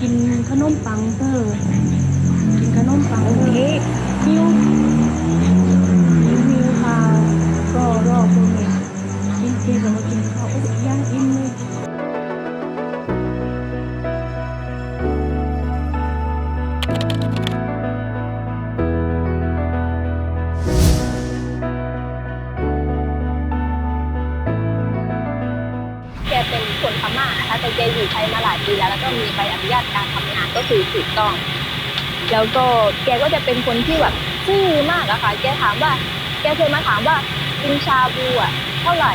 กินขนมปังเตอร์กินขนมปังโอเคหิว แกเป็นคนพม่านะคะแต่แกอยู่ไทยมาหลายปีแล้วแล้วก็มีใบอนุญาตการทำงานก็คือถูกต้อง แล้วก็แกก็จะเป็นคนที่แบบซื่อมากอะค่ะ แกถามว่า แกเคยมาถามว่ากินชาบูอะเท่าไหร่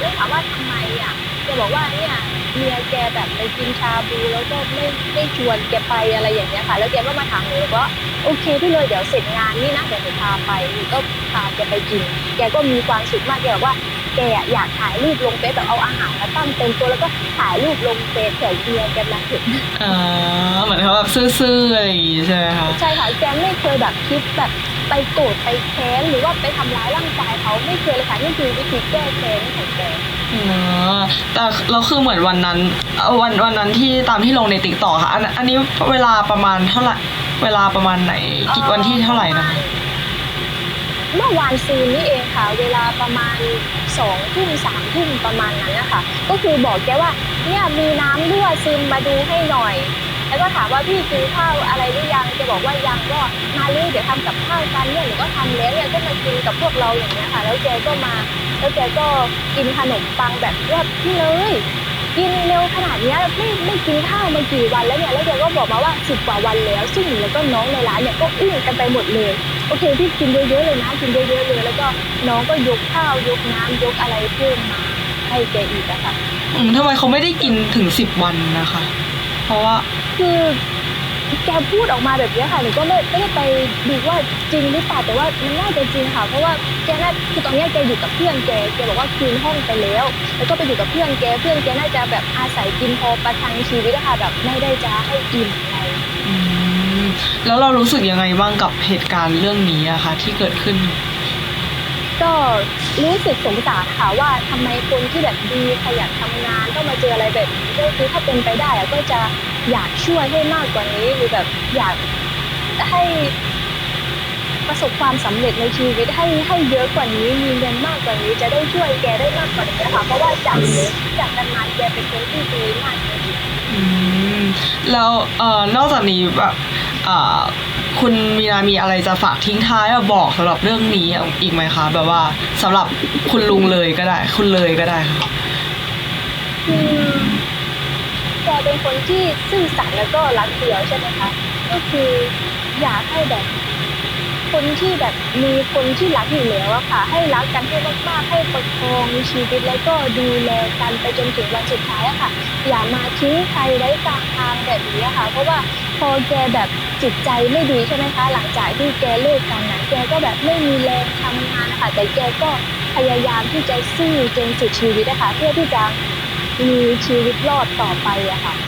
แล้วถามว่าทำไมอะแกบอกว่าเนี่ย เมียแกแบบไปกินชาบูแล้วก็ไม่ไม่ชวนแกไปอะไรอย่างเงี้ยค่ะ แล้วแกก็มาถามหนูว่าโอเคพี่เลยเดี๋ยวเสร็จงานนี่นะเดี๋ยวหนูพาไปหนูก็พาแกไปกิน แกก็มีความสุขมากแกบอกว่าแกอะอยากถ่ายรูปลงเฟซแบบเอาอาหารมาตั้งเต็มตัวแล้วก็ถ่ายรูปลงเฟซเผื่อเมียแกมาเห็นอ่าเหมือนเขาแบบซื่อๆอะไรอย่างงี้ใช่ไหมคะใช่ค่ะแกไม่เคยแบบคิดแบบไปโกรธไปแค้นหรือว่าไปทำร้ายร่างกายเขาไม่เคยเลยค่ะนี่คือวิธีแก้แค้นของแกอ๋อ แต่เราคือเหมือนวันนั้นวันวันนั้นที่ตามที่ลงในติ๊กต่อค่ะอันอันนี้เวลาประมาณเท่าไหร่เวลาประมาณไหนกี่วันที่เท่าไหร่นะคะเมื่อวานซืนนี่เองค่ะ เวลาประมาณสองทุ่มสามทุ่มประมาณนั้นนะคะก็คือบอกแกว่าเนี่ยมีน้ำรั่วซึมมาดูให้หน่อย แล้วก็ถามว่าพี่กินข้าวอะไร บอกว่ายังก็มาเลยเดี๋ยวทำกับข้าวกันเนี่ยหนูก็ทำแล้วเนี่ยก็มากินกับพวกเราอย่างเงี้ยค่ะ แล้วแกก็มาแล้วแกก็กินขนมปังแบบว่าพี่เลย กินเร็วขนาดเนี้ยไม่ไม่กินข้าวมากี่วันแล้วเนี่ยแล้วแกก็บอกมาว่าสิบกว่าวันแล้ว ซึ่งหนูแล้วก็น้องในร้านเนี่ยก็อึ้งกันไปหมดเลยโอเคพี่กินเยอะๆเลยนะกินเยอะๆเลยแล้วก็น้องก็ยกข้าวยกน้ำยกอะไรเพิ่มมาให้แกอีกอะค่ะอืมทำไมเขาไม่ได้กินถึงสิบวันนะคะ เพราะว่าคือ แกพูดออกมาแบบนี้ค่ะหนูก็ไม่ไม่ได้ไปดูว่าจริงหรือเปล่าแต่ว่ามันน่าจะจริงค่ะ เพราะว่าแกน่าคือตอนนี้แกอยู่กับเพื่อนแกแกบอกว่าคืนห้องไปแล้ว แล้วก็ไปอยู่กับเพื่อนแกเพื่อนแกน่าจะแบบอาศัยกินพอประทังชีวิตนะคะแบบไม่ได้จะให้อิ่มอะไรแล้วเรารู้สึกยังไงบ้างกับเหตุการณ์เรื่องนี้อะคะที่เกิดขึ้น ก็รู้สึกสงสารค่ะว่าทำไมคนที่แบบดีขยันทำงานต้องมาเจออะไรแบบนี้ก็คือถ้าเป็นไปได้ก็จะอยากช่วยให้มากกว่านี้หรือแบบอยากให้ประสบความสำเร็จในชีวิตให้ให้เยอะกว่านี้มีเงินมากกว่านี้จะได้ช่วยแกได้มากกว่านี้นะคะเพราะว่าจากนี้จากกันมาแกเป็นคนที่ดีมากจริงๆอืมแล้วเอ่อนอกจากนี้แบบอ่อ คุณมีนามีอะไรจะฝากทิ้งท้ายแบบบอกสำหรับเรื่องนี้อีกไหมคะแบบว่าสำหรับคุณลุงเลยก็ได้ คุณเลยก็ได้ค่ะคือแกเป็นคนที่ซื่อสัตย์แล้วก็รักเดียวใช่ไหมคะก็คืออยากให้แบบ คนที่แบบมีคนที่รักอยู่แล้วอะค่ะ ให้รักกันให้มากๆให้ประคองชีวิตแล้วก็ดูแลกันไปจนถึงวันสุดท้ายอะค่ะ อย่ามาทิ้งใครไว้กลางทางแบบนี้อะค่ะ เพราะว่าพอแกแบบจิตใจไม่ดีใช่ไหมคะ หลังจากที่แกเลิกกันนะแกก็แบบไม่มีแรงทำงานนะคะแต่แกก็พยายามที่จะสู้จนสุดชีวิตอะคะเพื่อที่จะมีชีวิตรอดต่อไปอะค่ะ